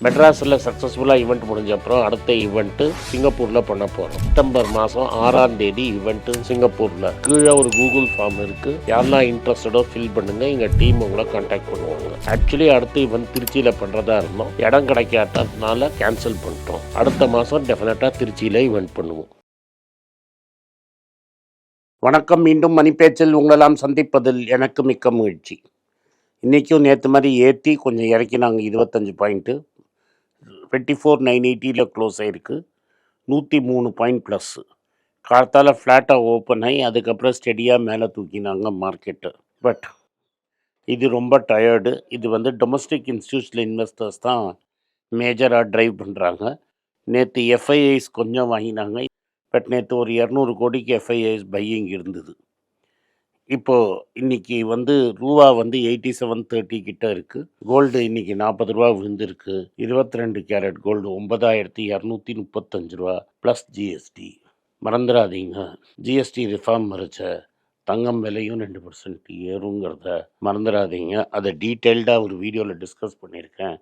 மெட்ராஸில் சக்ஸஸ்ஃபுல்லாக ஈவெண்ட் முடிஞ்ச அப்புறம் அடுத்த ஈவெண்ட்டு சிங்கப்பூரில் பண்ண போகிறோம் செப்டம்பர் மாதம் ஆறாம் தேதி ஈவெண்ட்டு சிங்கப்பூரில். கீழே ஒரு கூகுள் ஃபார்ம் இருக்குது யாரெல்லாம் இன்ட்ரெஸ்டடோ ஃபில் பண்ணுங்கள் எங்கள் டீம் உங்களை கான்டாக்ட் பண்ணுவாங்க. ஆக்சுவலி அடுத்த ஈவெண்ட் திருச்சியில் பண்ணுறதா இருந்தோம். இடம் கிடைக்காததுனால கேன்சல் பண்ணிட்டோம். அடுத்த மாதம் டெஃபினட்டாக திருச்சியில் ஈவெண்ட் பண்ணுவோம். வணக்கம். மீண்டும் மணிப்பேச்சில் உங்களெல்லாம் சந்திப்பதில் எனக்கு மிக்க மகிழ்ச்சி. இன்றைக்கும் நேற்று மாதிரி ஏற்றி கொஞ்சம் இறக்கினாங்க இருபத்தஞ்சு பாயிண்ட்டு டுவெண்ட்டி ஃபோர் நைன் எயிட்டியில் க்ளோஸ் ஆகிருக்கு நூற்றி மூணு பாயிண்ட் ப்ளஸ்ஸு காலத்தால் ஃப்ளாட்டாக ஓப்பன் ஆகி அதுக்கப்புறம் ஸ்டெடியாக மேலே தூக்கினாங்க மார்க்கெட்டு பட் இது ரொம்ப டயர்டு இது வந்து டொமஸ்டிக் இன்ஸ்டியூஷனல் இன்வெஸ்டர்ஸ் தான் மேஜராக ட்ரைவ் பண்ணுறாங்க நேற்று எஃப்ஐஐஸ் கொஞ்சம் வாங்கினாங்க. பட் நேற்று ஒரு இரநூறு கோடிக்கு எஃப்ஐஐஸ் பையிங் இருந்தது. இப்போது இன்னைக்கு வந்து ரூபா வந்து எயிட்டி செவன் தேர்ட்டி கிட்ட இருக்குது கோல்டு இன்னைக்கு நாற்பது ரூபா விழுந்திருக்கு. இருபத்தி ரெண்டு கேரட் கோல்டு ஒன்பதாயிரத்தி இரநூத்தி முப்பத்தஞ்சு ரூபா ப்ளஸ் ஜிஎஸ்டி மறந்துடாதீங்க ஜிஎஸ்டி ரிஃபார்ம் மறைச்ச தங்கம் விலையும் ரெண்டு பர்சன்ட் ஏறுங்கிறத மறந்துடாதீங்க அதை டீட்டெயில்டாக ஒரு வீடியோவில் டிஸ்கஸ் பண்ணியிருக்கேன்.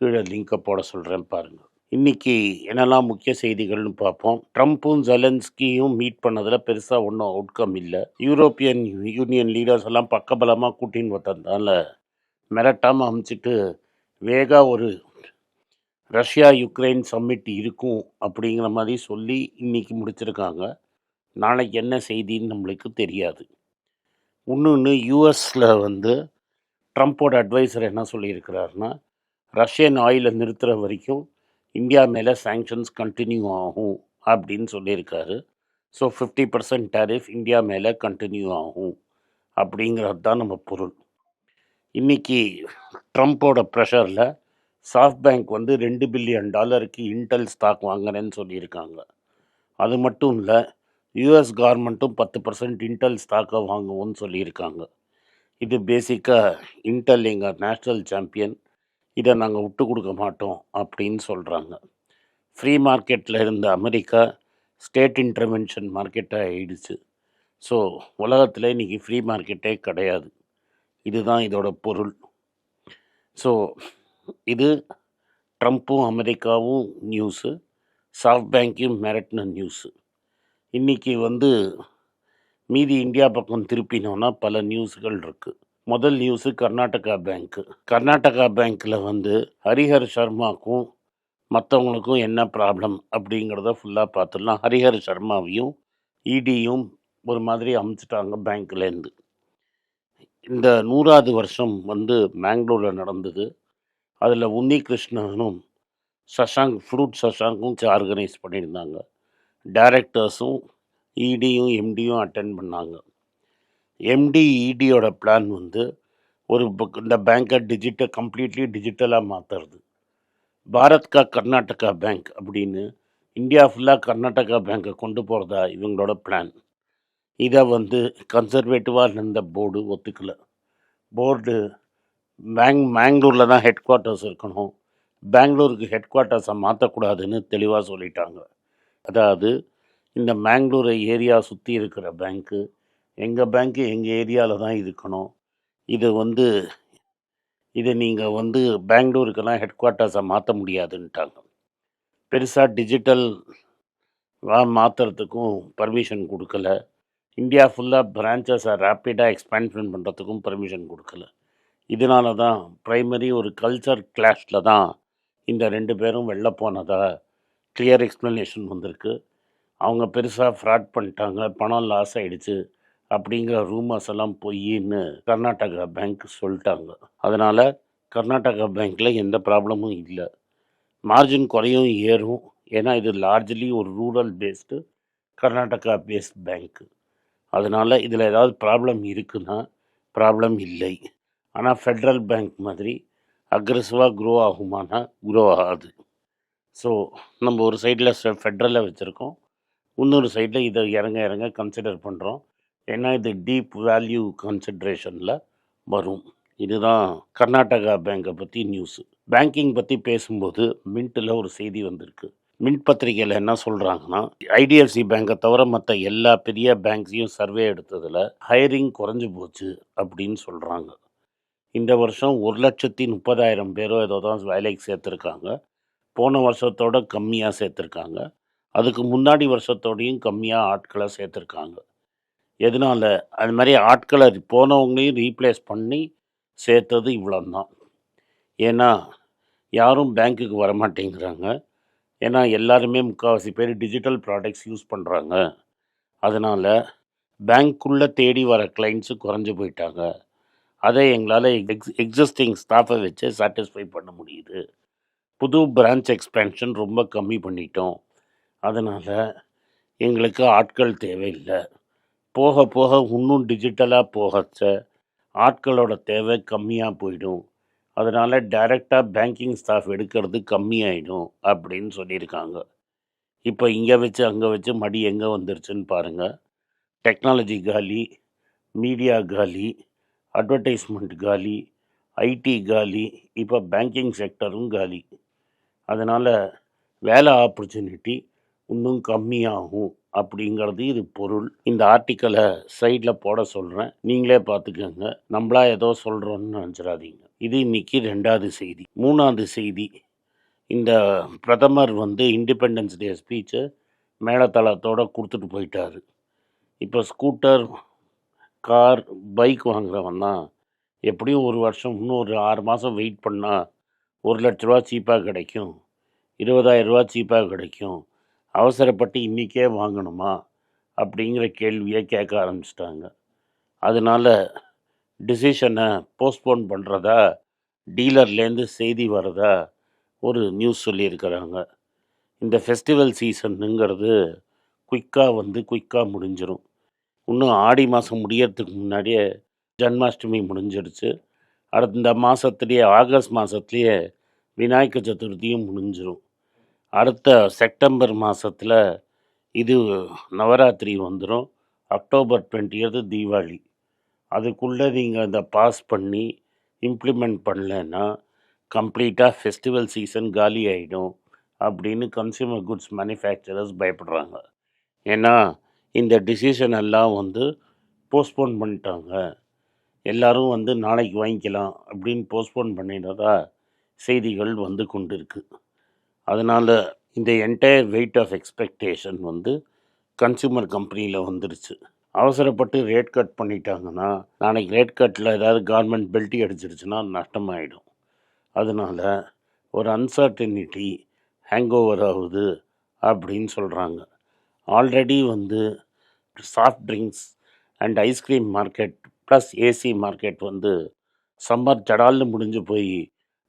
கீழே லிங்கை போட சொல்கிறேன் பாருங்கள் இன்னைக்கு என்னெல்லாம் முக்கிய செய்திகள்னு பார்ப்போம். ட்ரம்ப்பும் ஜெலன்ஸ்கியும் மீட் பண்ணதில் பெருசாக ஒன்றும் அவுட்கம் இல்லை. யூரோப்பியன் யூனியன் லீடர்ஸ் எல்லாம் பக்கபலமாக கூட்டின்னு வந்ததுனால மிரட்டாமல் அமைச்சிட்டு வேகா ஒரு ரஷ்யா யுக்ரைன் சம்மிட் இருக்கும் அப்படிங்கிற மாதிரி சொல்லி இன்றைக்கி முடிச்சிருக்காங்க. நாளைக்கு என்ன செய்தின்னு நம்மளுக்கு தெரியாது. இன்னொன்று யூஎஸில் வந்து ட்ரம்ப்போட அட்வைசர் என்ன சொல்லியிருக்கிறாருன்னா ரஷ்யன் ஆயிலை நிறுத்துகிற வரைக்கும் இந்தியா மேலே சேங்ஷன்ஸ் கண்டினியூ ஆகும் அப்படின்னு சொல்லியிருக்காரு. So fifty percent tariff India மேலே கண்டினியூ ஆகும் அப்படிங்கிறது தான் நம்ம பொருள். இன்றைக்கி ட்ரம்ப்போட ப்ரெஷரில் சாஃப்ட் பேங்க் வந்து ரெண்டு பில்லியன் டாலருக்கு இன்டெல் ஸ்டாக் வாங்குறேன்னு சொல்லியிருக்காங்க. அது மட்டும் இல்லை யூஎஸ் கவர்மெண்ட்டும் பத்து பர்சன்ட் இன்டெல் ஸ்டாக்கை வாங்குவோன்னு சொல்லியிருக்காங்க. இது பேசிக்காக இன்டெல் எங்கள் நேஷ்னல் சாம்பியன் இதை நாங்கள் விட்டு கொடுக்க மாட்டோம் அப்படின்னு சொல்கிறாங்க ஃப்ரீ மார்க்கெட்டில் இருந்த அமெரிக்கா ஸ்டேட் இன்டர்வென்ஷன் மார்க்கெட்டாக ஆயிடுச்சு. ஸோ உலகத்தில் இன்றைக்கி ஃப்ரீ மார்க்கெட்டே கிடையாது. இதுதான் இதோட பொருள். ஸோ இது ட்ரம்ப்பும் அமெரிக்காவும் நியூஸு சாஃப்ட் பேங்க்கையும் மிரட்டின நியூஸு இன்றைக்கி வந்து மீதி இந்தியா பக்கம் திருப்பினோன்னா பல நியூஸ்கள் இருக்குது முதல் நியூஸு கர்நாடகா பேங்க்கு கர்நாடகா பேங்க்கில் வந்து ஹரிஹர் சர்மாக்கும் மற்றவங்களுக்கும் என்ன ப்ராப்ளம் அப்படிங்கிறத ஃபுல்லாக பார்த்துடலாம். ஹரிஹர் சர்மாவையும் இடியும் ஒரு மாதிரி அமைச்சிட்டாங்க பேங்க்லேருந்து இந்த நூறாவது வருஷம் வந்து மேங்களூரில் நடந்தது. அதில் உன்னி கிருஷ்ணனும் சஷாங்க் ஃப்ரூட் சஷாங்கும் ஆர்கனைஸ் பண்ணியிருந்தாங்க. டேரக்டர்ஸும் இடியும் எம்டியும் அட்டென்ட் பண்ணாங்க. எம்டிஇடியோட பிளான் வந்து ஒரு இந்த பேங்க்கை டிஜிட்டல் கம்ப்ளீட்லி டிஜிட்டலாக மாற்றுறது பாரத் கா கர்நாடகா பேங்க் அப்படின்னு இந்தியா ஃபுல்லாக கர்நாடகா பேங்க்கை கொண்டு போகிறதா இவங்களோட பிளான் இதை வந்து கன்சர்வேட்டிவாக இருந்த போர்டு ஒத்துக்கல. போர்டு பேங்க் மேங்களூரில் தான் ஹெட் குவார்ட்டர்ஸ் இருக்கணும். பெங்களூருக்கு ஹெட் குவார்ட்டர்ஸை மாற்றக்கூடாதுன்னு தெளிவாக சொல்லிட்டாங்க. அதாவது இந்த மேங்களூரை ஏரியா சுற்றி இருக்கிற பேங்க்கு எங்கள் பேங்க்கு எங்கள் ஏரியாவில் தான் இருக்கணும். இது வந்து இதை நீங்கள் வந்து பெங்களூருக்கெல்லாம் ஹெட் குவார்ட்டர்ஸை மாற்ற முடியாதுன்ட்டாங்க. பெருசாக டிஜிட்டல் மாற்றுறதுக்கும் பர்மிஷன் கொடுக்கல. இந்தியா ஃபுல்லாக பிரான்ச்சஸை ரேப்பிடாக எக்ஸ்பேன்ஷன் பண்ணுறதுக்கும் பர்மிஷன் கொடுக்கல. இதனால தான் ப்ரைமரி ஒரு கல்ச்சர் கிளாஷில் தான் இந்த ரெண்டு பேரும் வெளில போனதாக கிளியர் எக்ஸ்ப்ளனேஷன் வந்திருக்கு. அவங்க பெருசாக ஃப்ராட் பண்ணிட்டாங்க. பணம் லாஸ் ஆகிடுச்சு அப்படிங்கிற ரூமர்ஸ் எல்லாம் பொய்ன்னு கர்நாடகா பேங்க் சொல்லிட்டாங்க. அதனால் கர்நாடகா பேங்க்கில் எந்த ப்ராப்ளமும் இல்லை. மார்ஜின் குறையும் ஏறும். ஏன்னா இது லார்ஜ்லி ஒரு rural based Karnataka based bank அதனால் இதில் ஏதாவது ப்ராப்ளம் இருக்குன்னா ப்ராப்ளம் இல்லை. ஆனால் ஃபெட்ரல் பேங்க் மாதிரி அக்ரெசிவாக க்ரோ ஆகுமானா க்ரோ ஆகாது. ஸோ நம்ம ஒரு சைடில் ஃபெட்ரலை வச்சுருக்கோம். இன்னொரு சைடில் இதை இறங்க இறங்க கன்சிடர் பண்ணுறோம் ஏன்னா இது டீப் வேல்யூ கன்சிட்ரேஷனில் வரும். இதுதான் கர்நாடகா பேங்கை பற்றி நியூஸு பேங்கிங் பற்றி பேசும்போது மின்ட்டில் ஒரு செய்தி வந்திருக்கு. மின்ட் பத்திரிகையில் என்ன சொல்கிறாங்கன்னா ஐடிஎஃப்சி பேங்கை தவிர மற்ற எல்லா பெரிய பேங்க்ஸையும் சர்வே எடுத்ததில் ஹையரிங் குறைஞ்சு போச்சு அப்படின்னு சொல்கிறாங்க இந்த வருஷம் ஒரு லட்சத்தி முப்பதாயிரம் பேரோ ஏதோ தான் வேலைக்கு சேர்த்துருக்காங்க. போன வருஷத்தோட கம்மியாக சேர்த்துருக்காங்க. அதுக்கு முன்னாடி வருஷத்தோடையும் கம்மியாக ஆட்களை சேர்த்துருக்காங்க. எதனால்? அது மாதிரி ஆட்களை போனவங்களையும் ரீப்ளேஸ் பண்ணி சேர்த்தது இவ்வளோ தான் ஏன்னா யாரும் பேங்க்குக்கு வர மாட்டேங்கிறாங்க ஏன்னா எல்லாருமே முக்கால்வாசி பேர் டிஜிட்டல் ப்ராடக்ட்ஸ் யூஸ் பண்ணுறாங்க அதனால் பேங்க்குள்ளே தேடி வர கிளைண்ட்ஸு குறைஞ்சு போயிட்டாங்க. அதை எங்களால் எக்ஸ் எக்ஸிஸ்டிங் ஸ்டாஃபை வச்சு சாட்டிஸ்ஃபை பண்ண முடியுது. புது பிரான்ச் எக்ஸ்பேன்ஷன் ரொம்ப கம்மி பண்ணிட்டோம். அதனால் எங்களுக்கு ஆட்கள் தேவையில்லை. போக போக இன்னும் டிஜிட்டலாக போகச்ச ஆட்களோட தேவை கம்மியாக போயிடும். அதனால் டைரெக்டாக பேங்கிங் ஸ்டாஃப் எடுக்கிறது கம்மியாயிடும் அப்படின்னு சொல்லியிருக்காங்க. இப்போ இங்கே வச்சு அங்கே வச்சு மடி எங்கே வந்துருச்சுன்னு பாருங்கள் டெக்னாலஜி காலி மீடியா காலி அட்வர்டைஸ்மெண்ட் காலி ஐடி காலி இப்போ பேங்கிங் செக்டரும் காலி. அதனால் வேலை ஆப்பர்ச்சுனிட்டி இன்னும் கம்மியாகும். அப்படிங்கிறது இது பொருள். இந்த ஆர்டிக்கலை சைடில் போட சொல்கிறேன் நீங்களே பார்த்துக்கோங்க நம்மளா ஏதோ சொல்கிறோன்னு நினச்சிடாதீங்க. இது இன்றைக்கி ரெண்டாவது செய்தி. மூணாவது செய்தி. இந்த பிரதமர் வந்து இண்டிபெண்டன்ஸ் டே ஸ்பீச்சை மேலத்தளத்தோடு கொடுத்துட்டு போயிட்டாரு. இப்போ ஸ்கூட்டர் கார் பைக் வாங்குறவன் தான். எப்படியும் ஒரு வருஷம் இன்னும் ஒரு ஆறு மாதம் வெயிட் பண்ணால் ஒரு லட்ச ரூபா சீப்பாக கிடைக்கும். இருபதாயிரம் ரூபா சீப்பாக கிடைக்கும். அவசரப்பட்டு இன்றைக்கே வாங்கணுமா? அப்படிங்கிற கேள்வியை கேட்க ஆரம்பிச்சிட்டாங்க. அதனால் டிசிஷனை போஸ்ட்போன் பண்ணுறதா டீலர்லேருந்து செய்தி வரதா? ஒரு நியூஸ் சொல்லியிருக்கிறாங்க. இந்த ஃபெஸ்டிவல் சீசனுங்கிறது குயிக்காக வந்து குயிக்காக முடிஞ்சிடும் இன்னும் ஆடி மாதம் முடியறதுக்கு முன்னாடியே ஜன்மாஷ்டமி முடிஞ்சிடுச்சு அடுத்த இந்த மாதத்துலேயே ஆகஸ்ட் மாதத்துலேயே விநாயகர் சதுர்த்தியும் முடிஞ்சிடும் அடுத்த செப்டம்பர் மாதத்தில் இது நவராத்திரி வந்துடும் அக்டோபர் டுவெண்ட்டியது தீபாவளி. அதுக்குள்ளே நீங்கள் அதை பாஸ் பண்ணி இம்ப்ளிமெண்ட் பண்ணலைன்னா கம்ப்ளீட்டாக ஃபெஸ்டிவல் சீசன் காலி ஆகிடும் அப்படின்னு கன்சியூமர் குட்ஸ் மேனுஃபேக்சரர்ஸ் பயப்படுறாங்க. ஏன்னா இந்த டிசிஷன் எல்லாம் வந்து போஸ்ட்போன் பண்ணிட்டாங்க. எல்லோரும் வந்து நாளைக்கு வாங்கிக்கலாம் அப்படின்னு போஸ்ட்போன் பண்ணிடுறதா செய்திகள் வந்து கொண்டு இருக்குது அதனால் இந்த என்டையர் வெயிட் ஆஃப் எக்ஸ்பெக்டேஷன் வந்து கன்சியூமர் கம்பெனியில் வந்துருச்சு. அவசரப்பட்டு ரேட் கட் பண்ணிட்டாங்கன்னா நாளைக்கு ரேட் கட்டில் ஏதாவது கவர்மெண்ட் பெல்ட்டி அடிச்சிருச்சுன்னா நஷ்டமாயிடும். அதனால் ஒரு அன்சர்டனிட்டி ஹேங் ஓவர் ஆகுது அப்படின்னு சொல்கிறாங்க ஆல்ரெடி வந்து soft drinks and ice cream market plus AC market வந்து சம்மர் ஜடால்னு முடிஞ்சு போய்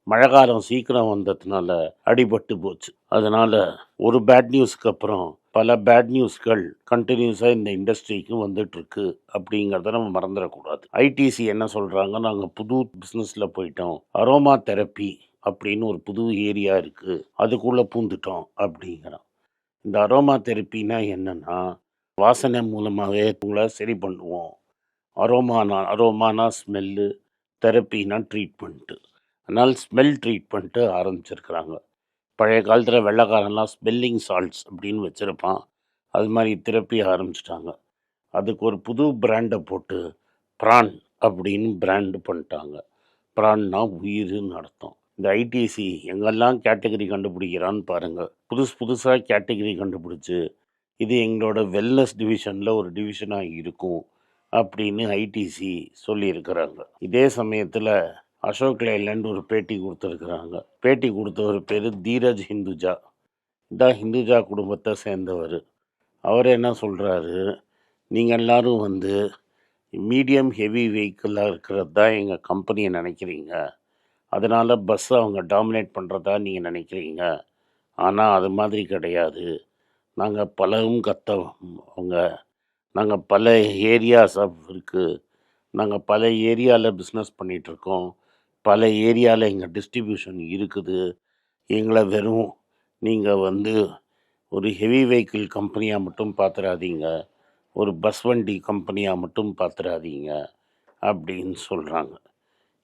மழைக்காலம் சீக்கிரம் வந்ததுனால அடிபட்டு போச்சு. அதனால் ஒரு பேட் நியூஸ்க்கு அப்புறம் பல பேட் நியூஸ்கள் கண்டினியூஸாக இந்த இண்டஸ்ட்ரிக்கு வந்துட்டுருக்கு அப்படிங்கிறத நம்ம மறந்துடக்கூடாது. ஐடிசி என்ன சொல்கிறாங்க நாங்கள் புது பிஸ்னஸில் போயிட்டோம். அரோமா தெரப்பி அப்படின்னு ஒரு புது ஏரியா இருக்குது அதுக்குள்ளே பூந்துட்டோம் அப்படிங்கிறோம் இந்த அரோமா தெரப்பினா என்னன்னா வாசனை மூலமாகவே உங்களை சரி பண்ணுவோம். அரோமானா அரோமானா ஸ்மெல்லு தெரப்பினா ட்ரீட்மெண்ட்டு அதனால் ஸ்மெல் ட்ரீட்மெண்ட்டு ஆரம்பிச்சிருக்கிறாங்க. பழைய காலத்தில் வெள்ளைக்காரன்லாம் ஸ்மெல்லிங் சால்ட்ஸ் அப்படின்னு வச்சுருப்பான். அது மாதிரி திரப்பி ஆரம்பிச்சிட்டாங்க. அதுக்கு ஒரு புது பிராண்டை போட்டு ப்ரான் அப்படின்னு பிராண்டு பண்ணிட்டாங்க. ப்ரான்னா உயிர்னு அர்த்தம். இந்த ஐடிசி எங்கெல்லாம் கேட்டகரி கண்டுபிடிக்கிறான்னு பாருங்கள் புதுசு புதுசாக கேட்டகரி கண்டுபிடிச்சி இது எங்களோட வெல்னஸ் டிவிஷனில் ஒரு டிவிஷனாக இருக்கும் அப்படின்னு ஐடிசி சொல்லியிருக்கிறாங்க. இதே சமயத்தில் அசோக் லைலேண்ட் ஒரு பேட்டி கொடுத்துருக்குறாங்க. பேட்டி கொடுத்தவர் பேர் தீரஜ் ஹிந்துஜா. இதான் ஹிந்துஜா குடும்பத்தை சேர்ந்தவர். அவர் என்ன சொல்கிறாரு நீங்கள் எல்லாரும் வந்து மீடியம் ஹெவி வெஹிக்கிளாக இருக்கிறது தான் எங்கள் கம்பெனியை நினைக்கிறீங்க? அதனால் பஸ்ஸை அவங்க டாமினேட் பண்ணுறதா நீங்கள் நினைக்கிறீங்க? ஆனால் அது மாதிரி கிடையாது. நாங்கள் பலவும் கற்றவங்க நாங்கள் பல ஏரியாஸ் இருக்குது நாங்கள் பல ஏரியாவில் பிஸ்னஸ் பண்ணிகிட்ருக்கோம் பல ஏரியாவில் எங்கள் டிஸ்ட்ரிபியூஷன் இருக்குது. எங்களை வெறும் நீங்கள் வந்து ஒரு ஹெவி வெஹிக்கிள் கம்பெனியாக மட்டும் பார்த்துறாதீங்க ஒரு பஸ் வண்டி கம்பெனியாக மட்டும் பார்த்துறாதீங்க அப்படின்னு சொல்கிறாங்க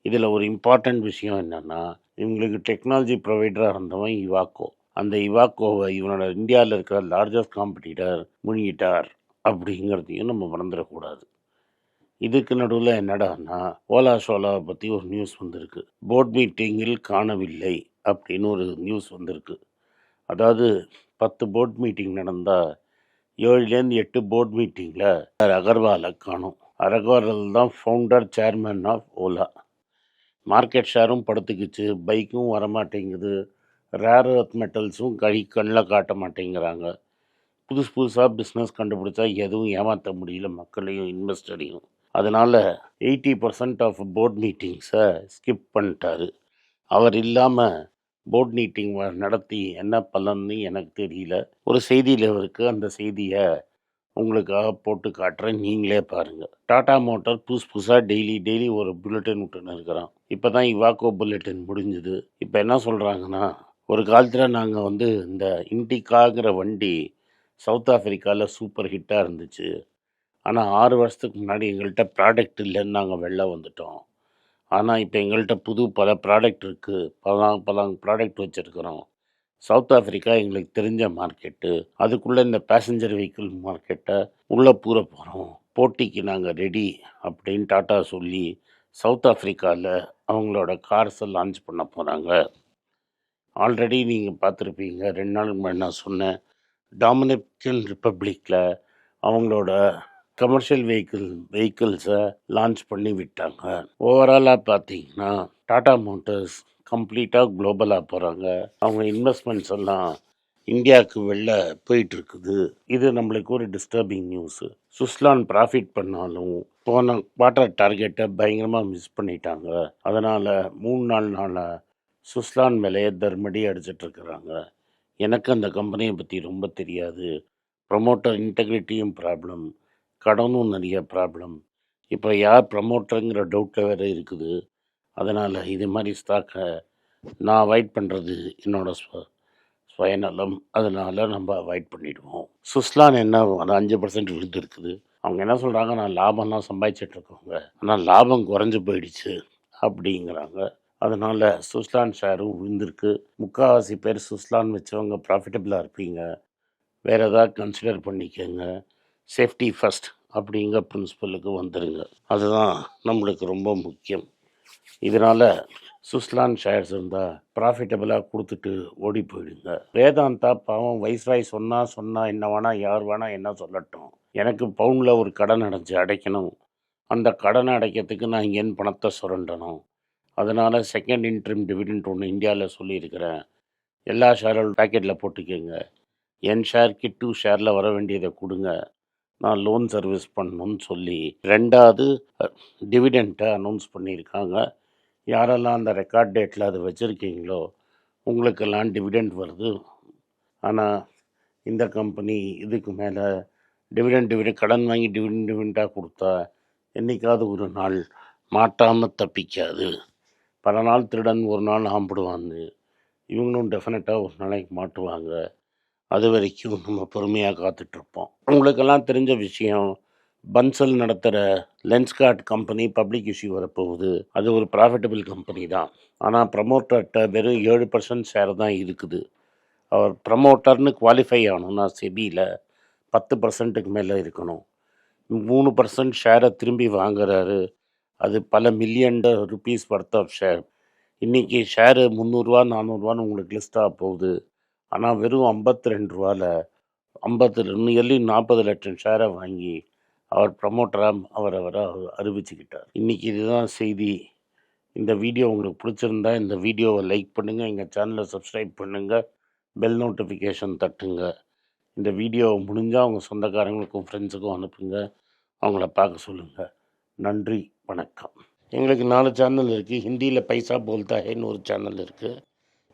இதில் ஒரு இம்பார்ட்டண்ட் விஷயம் என்னென்னா இவங்களுக்கு டெக்னாலஜி ப்ரொவைடராக இருந்தவன் இவாக்கோ. அந்த இவாக்கோவை இவனோட இந்தியாவில் இருக்கிற லார்ஜஸ்ட் காம்படிட்டர் முழுகிட்டார் அப்படிங்கிறதையும் நம்ம மறந்துடக்கூடாது. இதுக்கு நடுவில் என்னடான்னா ஓலா ஷோலாவை பற்றி ஒரு நியூஸ் வந்திருக்கு. போர்ட் மீட்டிங்கில் காணவில்லை அப்படின்னு ஒரு நியூஸ் வந்திருக்கு. அதாவது பத்து போர்ட் மீட்டிங் நடந்தால் ஏழுலேருந்து எட்டு போர்ட் மீட்டிங்கில் அகர்வாலை காணும். அகர்வால் தான் founder chairman of Ola. Market ஷேரும் படுத்துக்கிச்சு பைக்கும் வரமாட்டேங்குது ரேர் அர்த் மெட்டல்ஸும் கை கண்ணில் காட்ட மாட்டேங்கிறாங்க. புதுசு புதுசாக பிஸ்னஸ் கண்டுபிடிச்சா எதுவும் ஏமாற்ற முடியல மக்களையும் இன்வெஸ்டரையும் அதனால் எயிட்டி பர்சன்ட் ஆஃப் போர்ட் மீட்டிங்ஸை ஸ்கிப் பண்ணிட்டாரு. அவர் இல்லாமல் போர்ட் மீட்டிங் நடத்தி என்ன பலன்னு எனக்கு தெரியல. ஒரு செய்தியில் இருக்கு. அந்த செய்தியை உங்களுக்காக போட்டு காட்டுறேன். நீங்களே பாருங்கள் டாடா மோட்டார் புதுசு புதுசாக டெய்லி டெய்லி ஒரு புல்லட்டின் விட்டுன்னு இருக்கிறோம் இப்போ தான் இவாக்கோ புல்லட்டின் முடிஞ்சுது. இப்போ என்ன சொல்கிறாங்கன்னா ஒரு காலத்தில் நாங்கள் வந்து இந்த இண்டிகாங்கிற வண்டி சவுத் ஆஃப்ரிக்காவில் சூப்பர் ஹிட்டாக இருந்துச்சு. ஆனால் ஆறு வருஷத்துக்கு முன்னாடி எங்கள்கிட்ட ப்ராடக்ட் இல்லைன்னு நாங்கள் வெளில வந்துட்டோம். ஆனால் இப்போ எங்கள்கிட்ட புது பல ப்ராடக்ட் இருக்குது பல பல ப்ராடக்ட் வச்சுருக்குறோம். சவுத் ஆஃப்ரிக்கா எங்களுக்கு தெரிஞ்ச மார்க்கெட்டு அதுக்குள்ளே இந்த பேசஞ்சர் வெஹிக்கிள் மார்க்கெட்டை உள்ளே பூர போகிறோம் போட்டிக்கு நாங்கள் ரெடி அப்படின்னு டாட்டா சொல்லி சவுத் ஆஃப்ரிக்காவில் அவங்களோட கார்ஸை லான்ச் பண்ண போகிறாங்க ஆல்ரெடி நீங்கள் பார்த்துருப்பீங்க. ரெண்டு நாளுக்கு முன்னாடி நான் சொன்னேன். டாமினிக்கன் ரிப்பப்ளிக்கில் அவங்களோட கமர்ஷியல் வெஹிக்கிள் வெஹிக்கிள்ஸை லான்ச் பண்ணி விட்டாங்க. ஓவராலாக பார்த்தீங்கன்னா டாடா மோட்டர்ஸ் கம்ப்ளீட்டாக குளோபலாக போகிறாங்க அவங்க இன்வெஸ்ட்மெண்ட்ஸ் எல்லாம் இந்தியாவுக்கு வெளில போயிட்டுருக்குது இது நம்மளுக்கு ஒரு டிஸ்டர்பிங் நியூஸு சுஸ்லான் ப்ராஃபிட் பண்ணாலும் போன குவார்ட்டர் டார்கெட்டை பயங்கரமாக மிஸ் பண்ணிட்டாங்க. அதனால் மூணு நாலு நாளாக சுஸ்லான் விலையை தர்மடி அடிச்சிட்ருக்குறாங்க எனக்கு அந்த கம்பெனியை பற்றி ரொம்ப தெரியாது. ப்ரொமோட்டர் இன்டெகிரிட்டியும் ப்ராப்ளம் கடனும் நிறைய ப்ராப்ளம் இப்போ யார் ப்ரமோட்டருங்கிற டவுட்டில் வேறு இருக்குது. அதனால் இது மாதிரி ஸ்டாக்கை நான் அவாய்ட் பண்ணுறது என்னோடய ஸ்வ சுயநலம். அதனால் நம்ம அவாய்ட் பண்ணிவிடுவோம் சுஸ்லான் என்ன அது அஞ்சு பர்சன்ட் விழுந்துருக்குது. அவங்க என்ன சொல்கிறாங்க நான் லாபம்லாம் சம்பாதிச்சிட்டுருக்கவங்க ஆனால் லாபம் குறைஞ்சு போயிடுச்சு அப்படிங்கிறாங்க. அதனால் சுஸ்லான் ஷேரும் விழுந்திருக்கு. முக்கால்வாசி பேர் சுஸ்லான் வச்சவங்க ப்ராஃபிட்டபிளாக இருப்பீங்க. வேறு ஏதாவது கன்சிடர் பண்ணிக்கோங்க. சேஃப்டி ஃபஸ்ட் அப்படிங்கிற பிரின்சிபலுக்கு வந்துடுங்க அதுதான் நம்மளுக்கு ரொம்ப முக்கியம். இதனால் சுஸ்லான் ஷேர்ஸ் இருந்தால் ப்ராஃபிட்டபிளாக கொடுத்துட்டு ஓடி போயிடுங்க. வேதாந்தா பாவம் வைஸ்ராய் சொன்னால் சொன்னால் என்ன வேணால் யார் வேணால் என்ன சொல்லட்டும். எனக்கு பவுனில் ஒரு கடன் அடைஞ்சு அடைக்கணும். அந்த கடனை அடைக்கிறதுக்கு நான் என் பணத்தை சுரண்டணும். அதனால் செகண்ட் இன்ட்ரிம் டிவிடெண்ட் ஒன்று இந்தியாவில் சொல்லியிருக்கிறேன். எல்லா ஷேரும் பேக்கெட்டில் போட்டுக்கோங்க. என் ஷேர்க்கு டூ ஷேரில் வர வேண்டியதை கொடுங்க. நான் லோன் சர்வீஸ் பண்ணணும்னு சொல்லி ரெண்டாவது டிவிடெண்ட்டை அனௌன்ஸ் பண்ணியிருக்காங்க. யாரெல்லாம் அந்த ரெக்கார்ட் டேட்டில் அதை வச்சுருக்கீங்களோ உங்களுக்கெல்லாம் டிவிடெண்ட் வருது. ஆனால் இந்த கம்பெனி இதுக்கு மேலே டிவிடெண்ட் டிவிடெண்ட் கடன் வாங்கி டிவிடெண்ட் டிவிடெண்ட்டாக கொடுத்தா என்றைக்காவது ஒரு நாள் மாட்டாமல் தப்பிக்காது. பல நாள் திருடன் ஒரு நாள் ஆம்பிடுவாங்க. இவங்களும் டெஃபினட்டாக ஒரு நாளைக்கு மாட்டுவாங்க. அது வரைக்கும் நம்ம பொறுமையாக காத்துட்ருப்போம். உங்களுக்கெல்லாம் தெரிஞ்ச விஷயம் பன்சல் நடத்துகிற லென்ஸ்கார்ட் கம்பெனி பப்ளிக் இஷ்யூ வரப்போகுது. அது ஒரு ப்ராஃபிட்டபிள் கம்பெனி தான். ஆனால் ப்ரமோட்டர்கிட்ட வெறும் ஏழு பர்சன்ட் ஷேர் தான் இருக்குது. அவர் ப்ரமோட்டர்னு குவாலிஃபை ஆகணும்னா செபியில் பத்து பர்சன்ட்டுக்கு மேலே இருக்கணும். மூணு பர்சன்ட் ஷேரை திரும்பி வாங்குறாரு. அது பல million rupees worth of share இன்றைக்கி ஷேரு முந்நூறுரூவா நானூறுரூவான்னு உங்களுக்கு லிஸ்ட்டாக போகுது. ஆனால் வெறும் ஐம்பத்தி ரெண்டு ரூபாவில் ஐம்பத்தி ரெண்டு எல்லி நாற்பது லட்சம் ஷேரை வாங்கி அவர் ப்ரமோட்டராக அவர் அவரை அறிவிச்சுக்கிட்டார். இன்றைக்கி இதுதான் செய்தி. இந்த வீடியோ உங்களுக்கு பிடிச்சிருந்தா இந்த வீடியோவை லைக் பண்ணுங்கள் எங்கள் சேனலை சப்ஸ்கிரைப் பண்ணுங்கள் பெல் நோட்டிஃபிகேஷன் தட்டுங்க. இந்த வீடியோ முடிஞ்சால் அவங்க சொந்தக்காரங்களுக்கும் ஃப்ரெண்ட்ஸுக்கும் அனுப்புங்க. அவங்கள பார்க்க சொல்லுங்கள் நன்றி வணக்கம். எங்களுக்கு நாலு சேனல் இருக்குது ஹிந்தியில் பைசா போல்தா ஹேன்னு ஒரு சேனல் இருக்குது